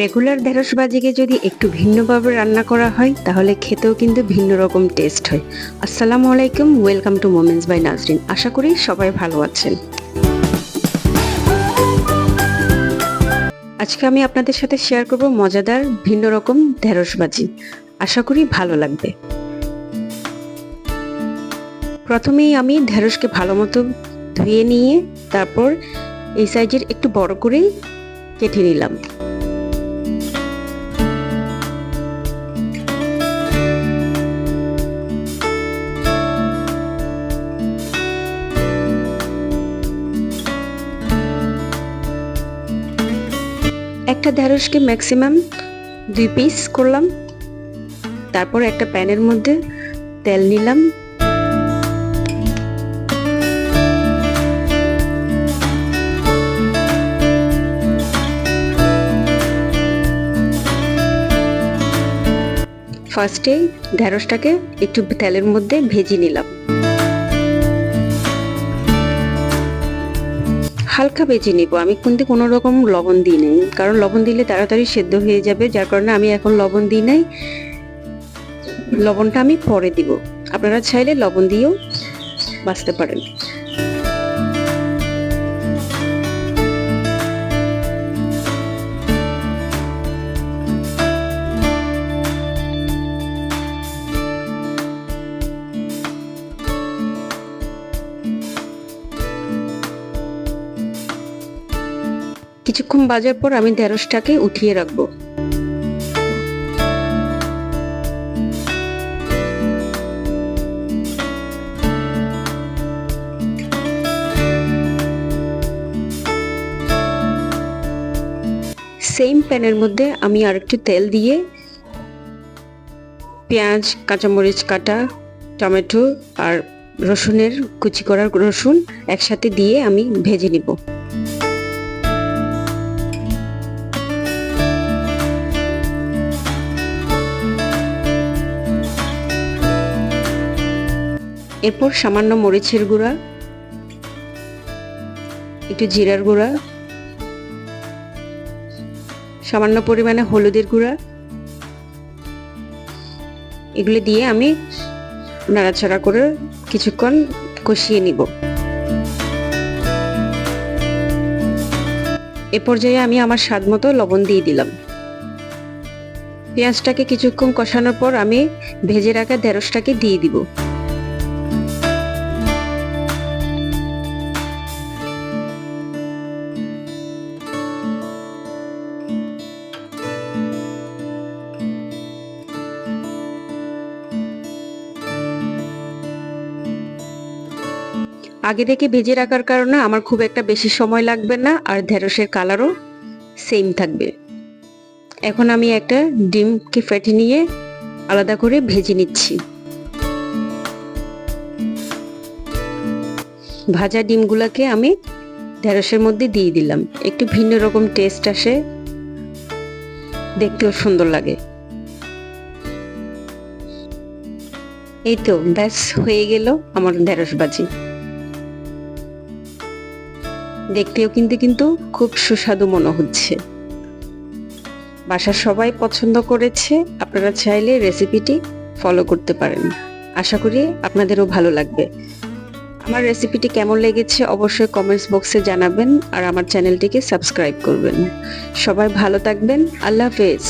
Regular ঢেঁড়স ভাজিকে যদি একটু ভিন্নভাবে রান্না করা হয়, তাহলে খেতেও কিন্তু ভিন্ন রকম টেস্ট হয়। আসসালামু আলাইকুম welcome to moments by Nazrin আশা করি সবাই ভালো আছেন। আজকে আমি আপনাদের সাথে শেয়ার করব মজাদার, ভিন্ন রকম ঢেঁড়স ভাজি। আশা করি ভালো লাগবে। প্রথমেই আমি ঢেঁড়সকে ভালো মতো ধুয়ে নিয়ে, তারপর এই সাইজের একটু বড় করেই কেটে নিলাম। একটা ঢেঁড়সকে ম্যাক্সিমাম দুই পিস করলাম। তারপর একটা প্যানের মধ্যে তেল নিলাম। ফার্স্টে ঢেঁড়সটাকে একটু তেলের মধ্যে ভেজে নিলাম। হালকা বেছে নিব। আমি কিন্তু কোনো রকম লবণ দিই নাই। কারণ লবণ দিলে তাড়াতাড়ি সেদ্ধ হয়ে যাবে, যার কারণে আমি এখন লবণ দিই নাই। লবণটা আমি পরে দিব। আপনারা চাইলে লবণ দিয়েও বাঁচতে পারেন। কিছুক্ষণ বাজার পর আমি ঢেঁড়সটাকে উঠিয়ে রাখব। সেম প্যানের মধ্যে আমি আর একটু তেল দিয়ে পেঁয়াজ, কাঁচামরিচ কাটা, টমেটো আর রসুনের কুচি করার রসুন একসাথে দিয়ে আমি ভেজে নিব। এরপর সামান্য মরিচের গুঁড়া, একটু জিরার গুঁড়া, সামান্য পরিমাণে হলুদের গুঁড়া। এগুলো দিয়ে আমি নাড়াচাড়া করে কিছুক্ষণ কষিয়ে নিব। এ পর্যায়ে আমি আমার স্বাদ মতো লবণ দিয়ে দিলাম। পেঁয়াজটাকে কিছুক্ষণ কষানোর পর আমি ভেজে রাখা ঢেঁড়সটাকে দিয়ে দিব। আগে থেকে ভেজে রাখার কারণে আমার খুব একটা বেশি সময় লাগবে না, আর ঢেঁড়সের কালারও সেম থাকবে। এখন আমি একটা ডিমকে ফেটে নিয়ে আলাদা করে ভেজে নিচ্ছি। ভাজা ডিমগুলোকে আমি ঢেঁড়সের মধ্যে দিয়ে দিলাম। একটু ভিন্ন রকম টেস্ট আসে। দেখতেও সুন্দর লাগে। এই তো, ব্যাস, হয়ে গেল আমার ঢেঁড়স বাজি দেখতেও কিন্তু কিন্তু খুব সুস্বাদু মনে হচ্ছে। বাসার সবাই পছন্দ করেছে, আপনারা চাইলে রেসিপিটি ফলো করতে পারেন। আশা করি আপনাদেরও ভালো লাগবে। আমার রেসিপিটি কেমন লেগেছে অবশ্যই কমেন্টস বক্সে জানাবেন আর আমার চ্যানেলটিকে সাবস্ক্রাইব করবেন। সবাই ভালো থাকবেন, আল্লাহ হাফেজ।